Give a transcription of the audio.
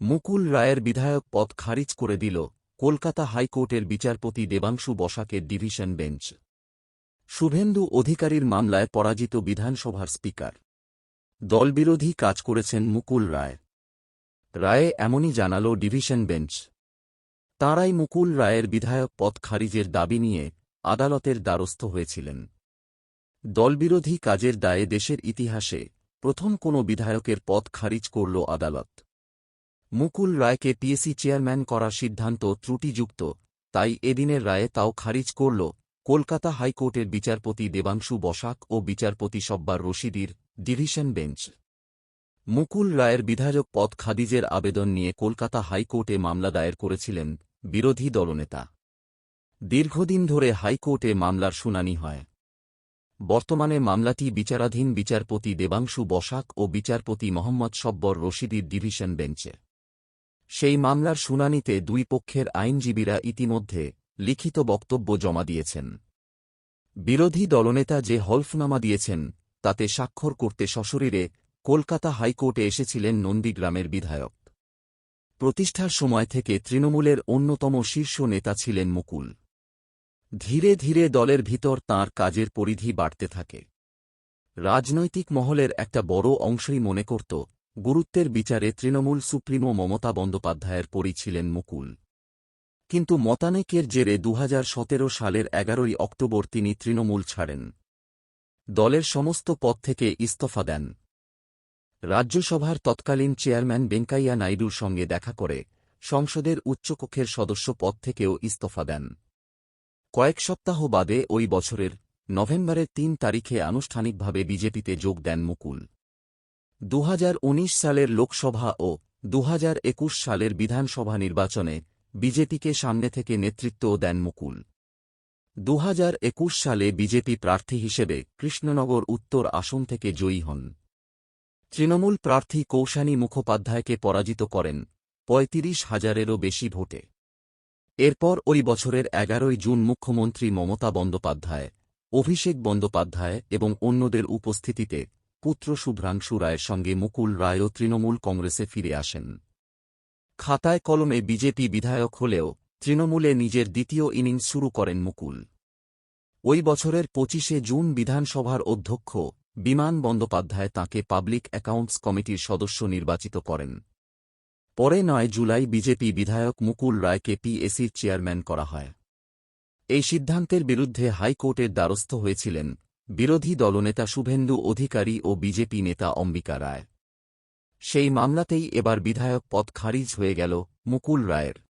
মুকুল রায়ের বিধায়ক পদ খারিজ করে দিল কলকাতা হাইকোর্টের বিচারপতি দেবাংশু বসাকের ডিভিশন বেঞ্চ। শুভেন্দু অধিকারীর মামলায় পরাজিত বিধানসভার স্পিকার। দলবিরোধী কাজ করেছেন মুকুল রায়। রায়ে এমনই জানাল ডিভিশন বেঞ্চ। তাঁরাই মুকুল রায়ের বিধায়ক পদ খারিজের দাবি নিয়ে আদালতের দ্বারস্থ হয়েছিলেন। দলবিরোধী কাজের দায়ে দেশের ইতিহাসে প্রথম কোনো বিধায়কের পদ খারিজ করল আদালত। মুকুল রায়কে পিএসি চেয়ারম্যান করার সিদ্ধান্ত ত্রুটিযুক্ত, তাই এদিনের রায়ে তাও খারিজ করল কলকাতা হাইকোর্টের বিচারপতি দেবাংশু বসাক ও বিচারপতি সব্বার রশিদির ডিভিশন বেঞ্চ। মুকুল রায়ের বিধায়ক পদ খাদিজের আবেদন নিয়ে কলকাতা হাইকোর্টে মামলা দায়ের করেছিলেন বিরোধী দলনেতা। দীর্ঘদিন ধরে হাইকোর্টে মামলার শুনানি হয়। বর্তমানে মামলাটি বিচারাধীন বিচারপতি দেবাংশু বসাক ও বিচারপতি মোহাম্মদ সব্বর রশিদির ডিভিশন বেঞ্চে। সেই মামলার শুনানিতে দুই পক্ষের আইনজীবীরা ইতিমধ্যে লিখিত বক্তব্য জমা দিয়েছেন। বিরোধী দলনেতা যে হলফনামা দিয়েছেন, তাতে স্বাক্ষর করতে সশরীরে কলকাতা হাইকোর্টে এসেছিলেন নন্দীগ্রামের বিধায়ক। প্রতিষ্ঠার সময় থেকে তৃণমূলের অন্যতম শীর্ষ নেতা ছিলেন মুকুল। ধীরে ধীরে দলের ভিতর তাঁর কাজের পরিধি বাড়তে থাকে। রাজনৈতিক মহলের একটা বড় অংশই মনে করত গুরুত্বের বিচারে তৃণমূল সুপ্রিমো মমতা বন্দ্যোপাধ্যায়ের পরি ছিলেন মুকুল। কিন্তু মতানেকের জেরে দু হাজার সতেরো সালের এগারোই অক্টোবর তিনি তৃণমূল ছাড়েন। দলের সমস্ত পদ থেকে ইস্তফা দেন। রাজ্যসভার তৎকালীন চেয়ারম্যান বেঙ্কাইয়া নাইডুর সঙ্গে দেখা করে সংসদের উচ্চকক্ষের সদস্য পদ থেকেও ইস্তফা দেন। কয়েক সপ্তাহ বাদে ওই বছরের নভেম্বরের তিন তারিখে আনুষ্ঠানিকভাবে বিজেপিতে যোগ দেন মুকুল। দু হাজার উনিশ সালের লোকসভা ও দু হাজার একুশ সালের বিধানসভা নির্বাচনে বিজেপিকে সামনে থেকে নেতৃত্বও দেন মুকুল। দুহাজার একুশ সালে বিজেপি প্রার্থী হিসেবে কৃষ্ণনগর উত্তর আসন থেকে জয়ী হন। তৃণমূল প্রার্থী কৌশানী মুখোপাধ্যায়কে পরাজিত করেন পঁয়ত্রিশ হাজারেরও বেশি ভোটে। এরপর ওই বছরের এগারোই জুন মুখ্যমন্ত্রী মমতা বন্দ্যোপাধ্যায়, অভিষেক বন্দ্যোপাধ্যায় এবং অন্যদের উপস্থিতিতে পুত্র শুভ্রাংশু রায়ের সঙ্গে মুকুল রায়ও তৃণমূল কংগ্রেসে ফিরে আসেন। খাতায় কলমে বিজেপি বিধায়ক হলেও তৃণমূলে নিজের দ্বিতীয় ইনিংস শুরু করেন মুকুল। ওই বছরের পঁচিশে জুন বিধানসভার অধ্যক্ষ বিমান বন্দ্যোপাধ্যায় তাঁকে পাবলিক অ্যাকাউন্টস কমিটির সদস্য নির্বাচিত করেন। পরে নয় জুলাই বিজেপি বিধায়ক মুকুল রায়কে পিএসির চেয়ারম্যান করা হয়। এই সিদ্ধান্তের বিরুদ্ধে হাইকোর্টের দ্বারস্থ হয়েছিলেন বিরোধী দলনেতা শুভেন্দু অধিকারী ও বিজেপি নেতা অম্বিকা রায়। সেই মামলাতেই এবার বিধায়ক পদ খারিজ হয়ে গেল মুকুল রায়ের।